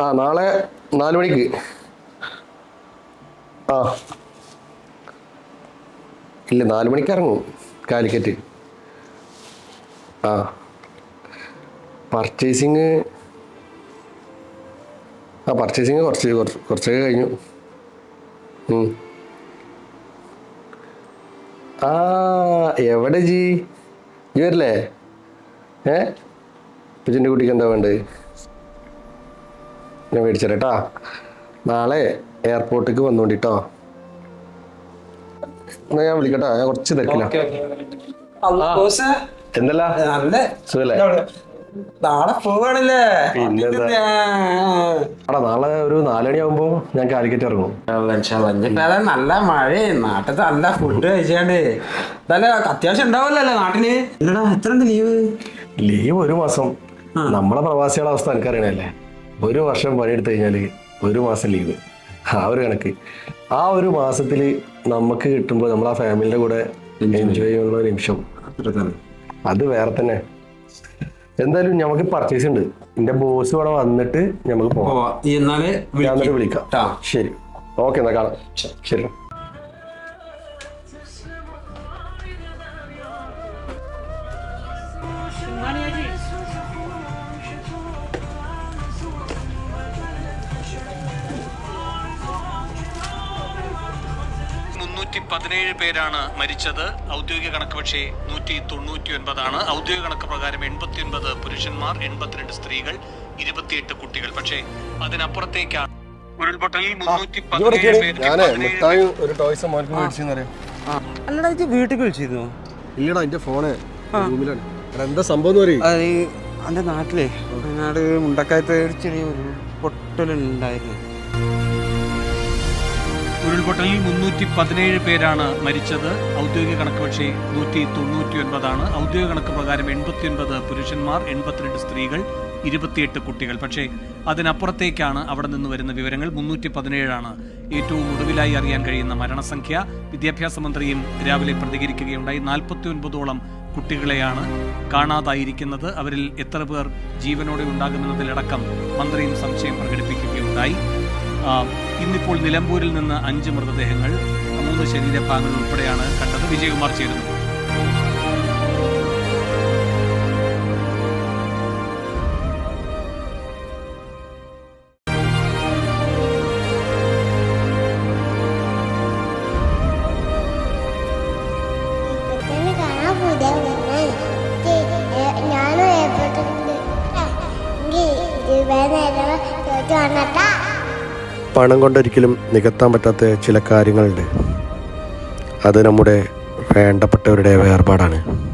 ആ നാളെ നാല് മണിക്ക്. ആ. ഇല്ല നാല് മണിക്ക് ഇറങ്ങും കാലിക്കറ്റ്. ആ. പർച്ചേസിങ് ആ പർച്ചേസിങ് കുറച്ച് കുറച്ച് കുറച്ചൊക്കെ കഴിഞ്ഞു. ആ എവിടെ ജി? ജി വരില്ലേ? ഏ? പിച്ചിന്റെ കുട്ടിക്ക് എന്താ വേണ്ടത്? ഞാൻ മേടിച്ചേരട്ടാ നാളെ എയർപോർട്ടിലേക്ക് വന്നോണ്ടിട്ടോ. എന്നാ ഞാൻ വിളിക്കട്ടാ ഞാൻ കുറച്ച് തിരക്കില്ല എന്തല്ല? സുഖല്ലേ? നാളെ പോവാണല്ലേ? പിന്നെന്താ? എടാ നാളെ ഒരു നാലണിയാകുമ്പോൾ ഞാൻ കാലിക്കറ്റ് ഇറങ്ങും. നല്ല മഴ നാട്ടിൽ നല്ല ഫുഡ് കഴിച്ചാണ്ട്. നല്ല അത്യാവശ്യം ഉണ്ടാവല്ലോ നാട്ടിൽ? ഇല്ലടാ എത്ര ലീവ് ലീവ് ഒരു മാസം. നമ്മളെ പ്രവാസികളുടെ അവസ്ഥ എനിക്കറിയണല്ലേ ഒരു വർഷം പണിയെടുത്തു കഴിഞ്ഞാൽ ഒരു മാസം ലീവ് ആ ഒരു കണക്ക്. ആ ഒരു മാസത്തിൽ നമുക്ക് കിട്ടുമ്പോൾ നമ്മൾ ആ ഫാമിലിയുടെ കൂടെ എൻജോയ് ചെയ്യുന്ന ഒരു നിമിഷം. അത് വേറെ തന്നെ. എന്തായാലും ഞമ്മക്ക് പർച്ചേസ് ഉണ്ട് എന്റെ ബോസ് ഇവിടെ വന്നിട്ട് ഞമ്മക്ക് പോവാം. വിളിക്കാം. ട്ടാ. ശരി. ഓക്കെ എന്നാ കാണാം. ശരി. മുന്നൂറ്റി പതിനേഴ് പേരാണ് മരിച്ചത്. ഔദ്യോഗിക കണക്ക് പക്ഷേ നൂറ്റി തൊണ്ണൂറ്റി ഒൻപതാണ് ഔദ്യോഗിക കണക്ക് പ്രകാരം എൺപത്തി ഒൻപത് പുരുഷന്മാർ എൺപത്തിരണ്ട് സ്ത്രീകൾ ഇരുപത്തിയെട്ട് കുട്ടികൾ. പക്ഷേ അതിനപ്പുറത്തേക്കാണ്. ഉരുൾപൊട്ടലിൽ മുന്നൂറ്റി പതിനേഴ് പേര് ഞാനേ ഒരു ടോയ്സ് മോനക്ക് മേടിച്ചെന്നറിയാം അല്ലടാ ഇത് വീട്ടിൽ വിളിച്ചിരുന്നു? ഇല്ലടാ എന്റെ ഫോണ് റൂമിലാണ്. എന്താ സംഭവം എന്റെ നാട്ടിലെ വയനാട് മുണ്ടക്കായത്ത് ഒരു ചെറിയൊരു പൊട്ടലുണ്ടായിരുന്നു ഉരുൾപൊട്ടലിൽ മുന്നൂറ്റി പതിനേഴ് പേരാണ് മരിച്ചത്. ഔദ്യോഗിക കണക്ക് പക്ഷേ നൂറ്റി തൊണ്ണൂറ്റി ഒൻപതാണ് ഔദ്യോഗിക കണക്ക് പ്രകാരം എൺപത്തിയൊൻപത് പുരുഷന്മാർ എൺപത്തിരണ്ട് സ്ത്രീകൾ ഇരുപത്തിയെട്ട് കുട്ടികൾ. പക്ഷേ അതിനപ്പുറത്തേക്കാണ് അവിടെ നിന്ന് വരുന്ന വിവരങ്ങൾ. മുന്നൂറ്റി പതിനേഴാണ് ഏറ്റവും ഒടുവിലായി അറിയാൻ കഴിയുന്ന മരണസംഖ്യ. വിദ്യാഭ്യാസ മന്ത്രിയും രാവിലെ പ്രതികരിക്കുകയുണ്ടായി. നാൽപ്പത്തി ഒൻപതോളം കുട്ടികളെയാണ് കാണാതായിരിക്കുന്നത്. അവരിൽ എത്ര പേർ ജീവനോടെ ഉണ്ടാകുമെന്നതിലടക്കം മന്ത്രിയും സംശയം പ്രകടിപ്പിക്കുകയുണ്ടായി. ഇന്നിപ്പോൾ നിലമ്പൂരിൽ നിന്ന് അഞ്ച് മൃതദേഹങ്ങൾ മൂന്ന് ശരീരഭാഗങ്ങൾ ഉൾപ്പെടെയാണ് കണ്ടത്. വിജയകുമാർ ചേരുന്നത് ഞാനും ഏർപ്പെട്ടിട്ടുണ്ട് വന്നിട്ട് വന്നട്ടാ. പണം കൊണ്ടൊരിക്കലും നികത്താൻ പറ്റാത്ത ചില കാര്യങ്ങളുണ്ട്. അത് നമ്മുടെ വേണ്ടപ്പെട്ടവരുടെ വേർപാടാണ്.